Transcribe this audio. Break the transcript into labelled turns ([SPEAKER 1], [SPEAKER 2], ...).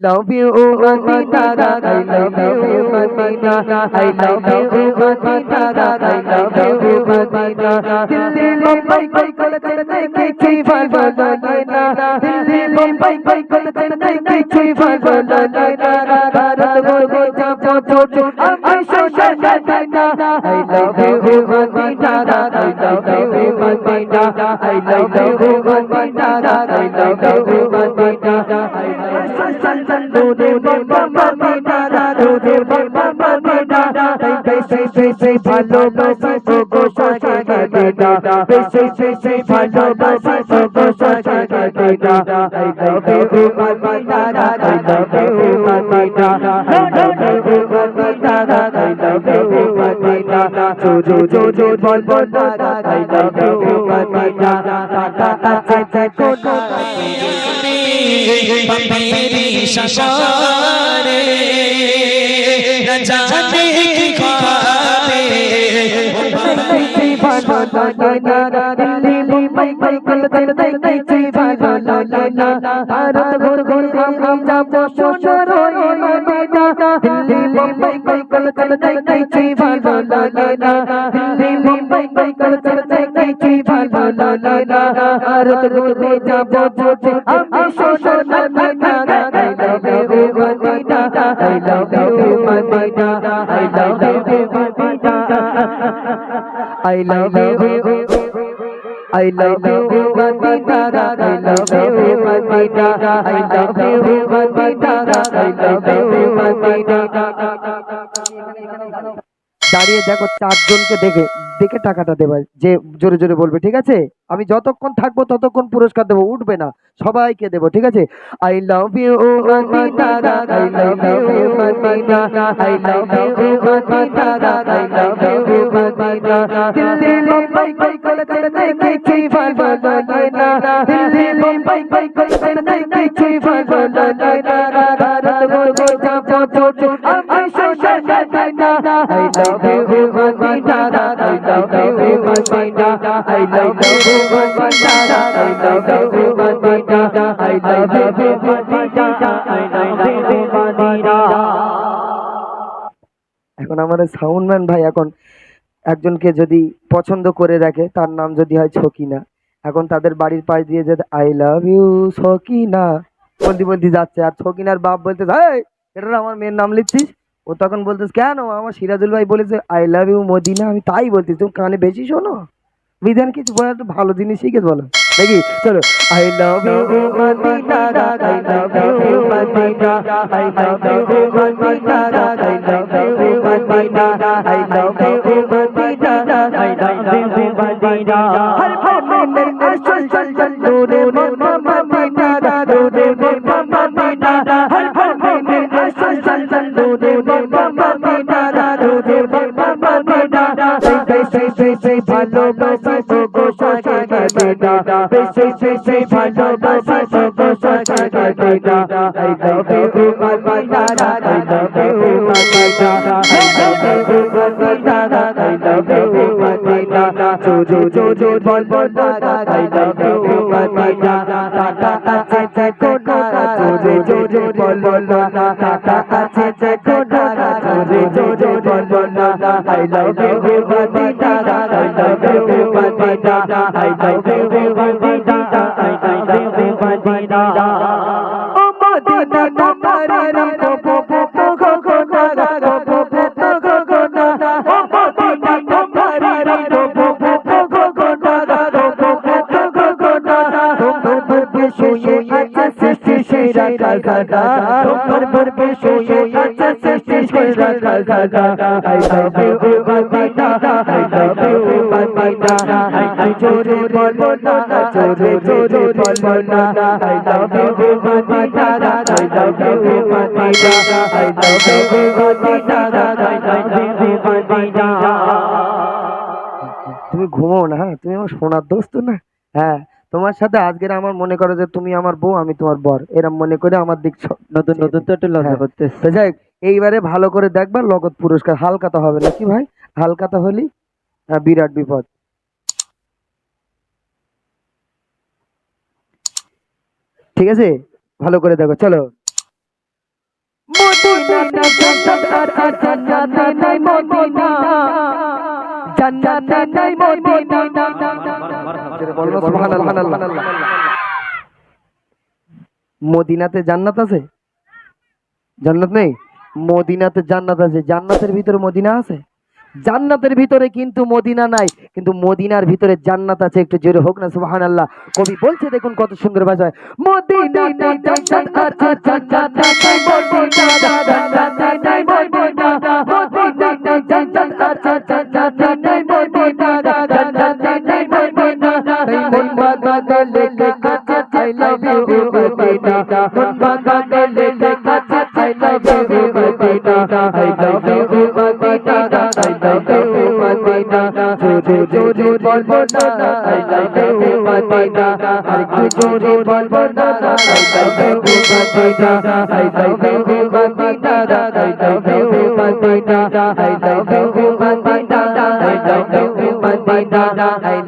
[SPEAKER 1] love you Madina I love you Madina I love you Madina I love you Madina Dilli Mumbai kal kal chennai ki chi wal wal na na Dilli Mumbai kal kal chennai ki chi wal wal na na na Bharat ko ko cha po cho cho I sho sha sha na na I love you Madina I love you Madina I love you Madina I love you বেশি ভালোবাসি তোগো সাথে Medina বেশি বেশি ভালোবাসি তোগো সাথে Madina I love you
[SPEAKER 2] Madina I love Delhi Mumbai
[SPEAKER 1] Kolkata দেখতে চাই ভালো না ভারত ঘুর ঘুর কাম কাম যাব শ্বশুর দিল্লি মুম্বাই কলকাতা দেখতে চাই ভালো না দিল্লি মুম্বাই কলকাতা দেখতে চাই ভালো না ভারত ঘুর ঘুর যাব শ্বশুর আমি শ্বশুর না I love you, Madina. I love you, Madina. I love you, Madina. I love you I love you Madina I love you Madina I love you Madina I love you Madina দাঁড়িয়ে দেখো চারজনকে দেখে দেখে টাকাটা দেবা যে জোরে জোরে বলবে ঠিক আছে আমি যতক্ষণ থাকব ততক্ষণ পুরস্কার দেবো উঠবে না সবাইকে দেবো ঠিক আছে I love you Madina I love you Madina I love you Madina I love you Madina Delhi Kolkata কিছু ভালো লাগে না দিল্লি মুম্বাই কলকাতা কিছু ভালো লাগে এখন আমাদের সাউন্ডম্যান ভাই এখন একজনকে যদি পছন্দ করে রাখে তার নাম যদি হয় ছকিনা এখন তাদের বাড়ির পাশ দিয়ে যেতে আই লাভ ইউ ছকিনা বলতে বলতে যাচ্ছে আর ছকিনার বাপ বলতে এটা আমার মেয়ের নাম লিখছিস ও তখন বলতেছে কেন আমার সিরাজুল ভাই বলেছে আই লাভ ইউ মদিনা আমি তাই বলছি তুমি কানে বেশি শোনো বিধান কিছু বলে একটু ভালো জিনিস শিখে বলো দেখি চলো I love you Madina I love you Madina I love you Madina I love you Madina I love you Madina I love you Madina হর হর মেরে আসল চল চল দূরে বেশি বেশি ভালোবাসি তো গোসাকে মদিনা বেশি বেশি ভালোবাসি তো গোসাকে Madina I love you Madina I love you Madina I love you Madina I love you Madina জো জো জো জো বল বল আই লাভ ইউ মদিনা আছে যে কোনা জো জো জো জো বল বল টাটা আছে যে কোনা জো জো জো জো বল বল I love you Madina I love you Madina I love you Madina I love you Madina O Madina তোমারে রাম পো পো পো পো গো গো, না গো, পো পো পো, গো গো, না ও মদিনা তোমারে রাম পো পো পো পো গো গো, না গো, পো পো পো গো গো, না তোমার পরবে শুয়ে সেরা কালকাটা তোমার পরবে শুয়ে আছে সৃষ্টি সেরা Calcutta I love you Madina I love you Madina I জোরে বলো না জোরে জোরে বলো না I love you Madina I love you Madina I love you Madina I love you Madina তুমি ঘুমো না হ্যাঁ তুমি আমার সোনার দোস্ত না হ্যাঁ তোমার সাথে আজকের আমার মনে করো যে তুমি আমার বউ আমি তোমার বর এরম মনে করে আমার দিক নতুন নতুন তো একটু লজ্জা করতে যাই এইবারে ভালো করে দেখবা নগদ পুরস্কার হালকাতা হবে নাকি ভাই হালকাতা হলি হ্যাঁ, বিরাট বিপদ ঠিক আছে ভালো করে দেখো চলো মদিনা জান্নাতে মদিনা মদিনাতে জান্নাত আছে? জান্নাত নেই? মদিনাতে জান্নাত আছে। জান্নাতের ভিতরে মদিনা আছে? জান্নাতের ভিতরে কিন্তু মদিনা নাই। কিন্তু মদিনার ভিতরে জান্নাত আছে, একটু জোরে হোক না, সুবহানাল্লাহ। কবি বলছে, দেখুন কত সুন্দর ভাষায় মদিনাতে মদিনা মন বাগানে লেগে কাছে I love you Madina I love you Madina I love you Madina জোরে জোরে বলব না আই লাভ ইউ মদিনা আর কি জোরে বলব না I love you Madina I love you Madina I love you Madina I love you Madina I love you Madina